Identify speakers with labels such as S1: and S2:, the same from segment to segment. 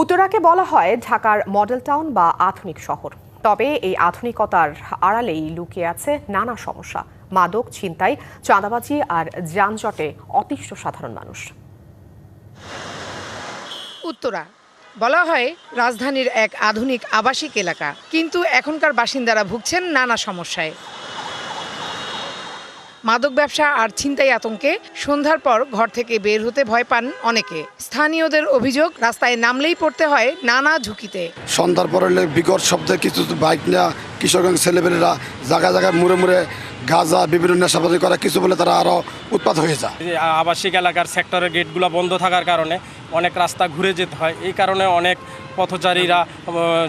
S1: উত্তরাকে বলা হয় ঢাকার মডেল টাউন বা আধুনিক শহর। তবে এই আধুনিকতার আড়ালেই লুকিয়ে আছে নানা সমস্যা। মাদক, ছিনতাই, চাঁদাবাজি আর যানজটে অতিষ্ঠ সাধারণ মানুষ।
S2: উত্তরা বলা হয় রাজধানীর এক আধুনিক আবাসিক এলাকা। কিন্তু এখনকার বাসিন্দারা ভুগছেন নানা সমস্যায়। মাদক ব্যবসা আর ছিনতাই আতঙ্কে সন্ধ্যার পর ঘর থেকে বের হতে ভয় পান অনেকে। স্থানীয়দের অভিযোগ, রাস্তায় নামলেই পড়তে হয় নানা ঝুঁকিতে।
S3: সন্ধ্যার পর বিকট শব্দে কিছু বাইক নেওয়া কিশোরগঞ্জ ছেলেপেলেরা জায়গায় জায়গায় মুড়ে মুড়ে গাঁজা বিভিন্ন নেশাবাদি করা কিছু বলে তারা আরও উৎপাত হয়ে যায়।
S4: আবাসিক এলাকার সেক্টরের গেটগুলো বন্ধ থাকার কারণে অনেক রাস্তা ঘুরে যেতে হয়। এই কারণে অনেক পথচারীরা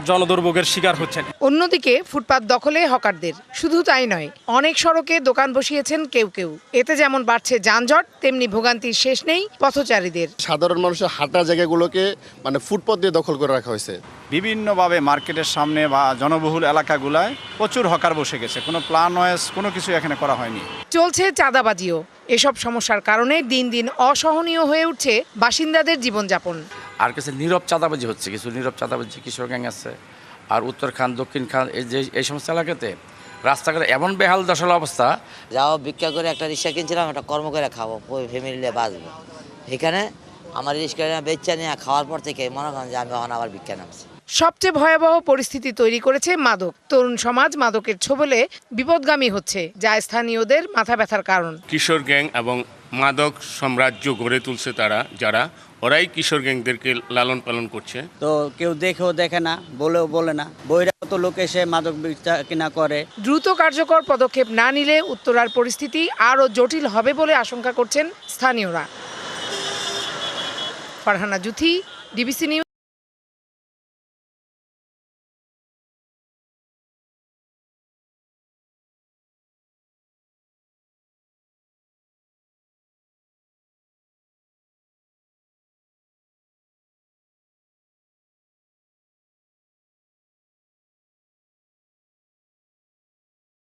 S4: জনদুর্ভোগের শিকার হচ্ছেন।
S2: অন্যদিকে ফুটপাত দখলে হকারদের শুধু তাই নয় অনেক সড়কে দোকান বসিয়েছেন কেউ কেউ। এতে যেমন বাড়ছে যানজট তেমনি ভোগান্তির শেষ নেই পথচারীদের।
S5: সাধারণ মানুষের হাঁটা জায়গাগুলোকে মানে ফুটপথ দিয়ে দখল করে রাখা হয়েছে।
S6: বিভিন্নভাবে মার্কেটের সামনে বা জনবহুল এলাকাগুলায় প্রচুর হকার বসে গেছে। কোনো প্ল্যান ওয়েস কোনো কিছু এখানে করা হয়নি।
S2: চলছে চাঁদাবাজিও। এসব সমস্যার কারণে দিন দিন অসহনীয় হয়ে উঠছে বাসিন্দাদের জীবনযাপন।
S7: আর কিছু নীরব চাঁদাবাজি হচ্ছে কিছু নীরব চাঁদাবাজি কিশোর গ্যাং আছে। আর উত্তর খান দক্ষিণ খান এই যে এই সমস্ত এলাকাতে রাস্তাঘাটে এমন বেহাল দশাল অবস্থা।
S8: যাও ভিক্ষা করে একটা রিক্সা কিনছিলাম একটা কর্ম করে খাব ফ্যামিলি নিয়ে বাঁচবো। এখানে আমার রিক্সা বেচা নিয়ে খাওয়ার পর থেকে মনে করেন যে আমি এখন আবার ভিক্ষা নামছি।
S2: সবচেয়ে ভয়াবহ পরিস্থিতি তৈরি করেছে মাদক। তরুণ সমাজ মাদকের ছোবলে বিপদগামী হচ্ছে যা স্থানীয়দের মাথা ব্যথার কারণ।
S9: কিশোর গ্যাং এবং মাদক সাম্রাজ্য গড়ে তুলছে তারা যারা ওরাই কিশোর গ্যাংদেরকে লালন পালন করছে।
S10: তো কেউ দেখেও দেখে না বলেও বলে না। বহিরাগত লোক এসে মাদক বিক্রি কিনা করে।
S2: দ্রুত কার্যকর পদক্ষেপ না নিলে উত্তরার পরিস্থিতি আরও জটিল হবে বলে আশঙ্কা করছেন স্থানীয়রা। Farhana Juthi DBC news.